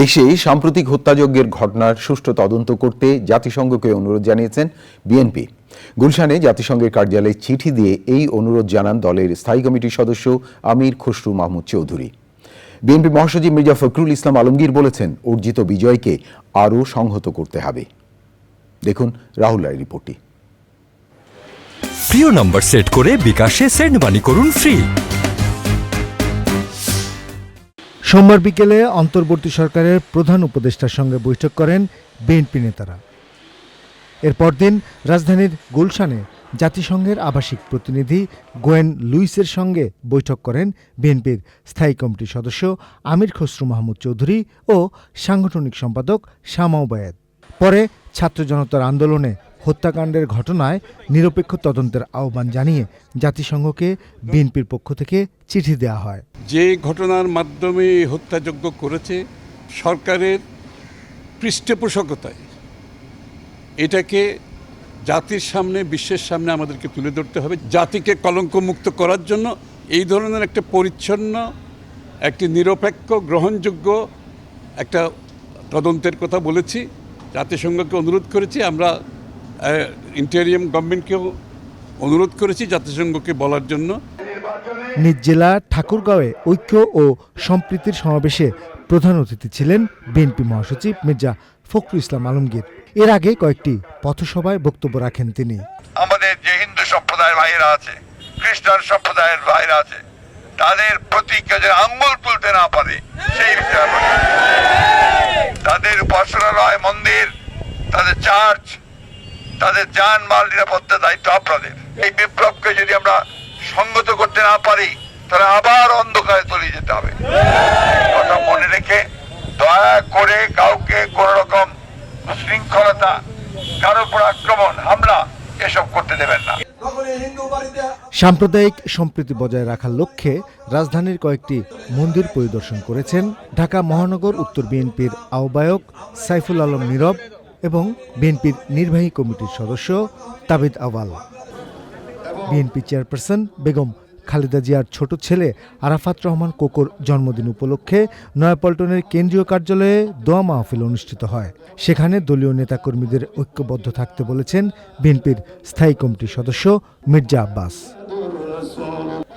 দেশে সাম্প্রতিক হত্যাযজ্ঞের ঘটনার সুষ্ঠু তদন্ত করতে জাতিসংঘকে অনুরোধ জানিয়েছেন বিএনপি। গুলশানে জাতিসংঘের কার্যালয়ে চিঠি দিয়ে এই অনুরোধ জানান দলের স্থায়ী কমিটির সদস্য আমির খসরু মাহমুদ চৌধুরী। বিএনপি মহাসচিব মির্জা ফখরুল ইসলাম আলমগীর বলেছেন, অর্জিত বিজয়কে আরও সংহত করতে হবে। দেখুন রাহুল রায় রিপোর্টটি। প্রিয় নম্বর সেট করে বিকাশে সেন্ড মানি করুন ফ্রি। সোমবার বিকেলে অন্তর্বর্তী সরকারের প্রধান উপদেষ্টার সঙ্গে বৈঠক করেন বিএনপি নেতারা। এর পরদিন রাজধানীর গুলশানে জাতিসংঘের আবাসিক প্রতিনিধি গোয়েন লুইসের সঙ্গে বৈঠক করেন বিএনপির স্থায়ী কমিটির সদস্য আমির খসরু মাহমুদ চৌধুরী ও সাংগঠনিক সম্পাদক শামাও বায়েদ পরে ছাত্র জনতার আন্দোলনে হত্যাকাণ্ডের ঘটনায় নিরপেক্ষ তদন্তের আহ্বান জানিয়ে জাতিসংঘকে বিএনপির পক্ষ থেকে চিঠি দেওয়া হয়। যে ঘটনার মাধ্যমে হত্যাযজ্ঞ করেছে সরকারের পৃষ্ঠপোষকতায়, এটাকে জাতির সামনে, বিশ্বের সামনে আমাদেরকে তুলে ধরতে হবে। জাতিকে কলঙ্কমুক্ত করার জন্য এই ধরনের একটা পরিচ্ছন্ন, একটি নিরপেক্ষ, গ্রহণযোগ্য একটা তদন্তের কথা বলেছি। জাতিসংঘকে অনুরোধ করেছি, আমরা ইন্টেরিয়াম গভর্নমেন্টকেও অনুরোধ করেছি জাতিসংঘকে বলার জন্য। নিজ জেলা ঠাকুরগাঁওয়ে ঐক্য ও সম্প্রীতির সমাবেশে প্রধান অতিথি ছিলেন বিএনপি মহাসচিব মির্জা ফখরুল ইসলাম আলমগীর। এর আগে কয়েকটি পথসভায় বক্তব্য রাখেন তিনি। আমাদের যে হিন্দু সম্প্রদায়ের ভাইরা আছে, খ্রিস্টান সম্প্রদায়ের ভাইরা আছে, তাদের প্রতি যেন আঙ্গুল তুলতে না পারে, সেই তাদের উপাসনালয়, মন্দির, তাদের চার্চ, তাদের যান মাল নিরাপত্তা দায়িত্ব আপনাদের। এই বিপ্লবকে যদি আমরা সঙ্গত করতে না পারি, তাহলে আবার অন্ধকারে তলিয়ে যেতে হবে। কথা মনে রেখে দয়া করে কাউকে কোন রকম শৃঙ্খলতা কারও উপর আক্রমণ, হামলা এসব করতে দেবেন না। সাম্প্রদায়িক সম্প্রীতি বজায় রাখার লক্ষ্যে রাজধানীর কয়েকটি মন্দির পরিদর্শন করেছেন ঢাকা মহানগর উত্তর বিএনপির আহ্বায়ক সাইফুল আলম নীরব এবং বিএনপির নির্বাহী কমিটির সদস্য তাবিদ আওয়াল বিএনপি চেয়ারপারসন বেগম খালেদা জিয়ার ছোট ছেলে আরাফাত রহমান কোকোর জন্মদিন উপলক্ষে নয়াপল্টনের কেন্দ্রীয় কার্যালয়ে দোয়া মাহফিল অনুষ্ঠিত হয়। সেখানে দলীয় নেতাকর্মীদের ঐক্যবদ্ধ থাকতে বলেছেন বিএনপির স্থায়ী কমিটির সদস্য Mirza Abbas.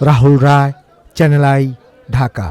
Rahul Roy, Channel i, Dhaka.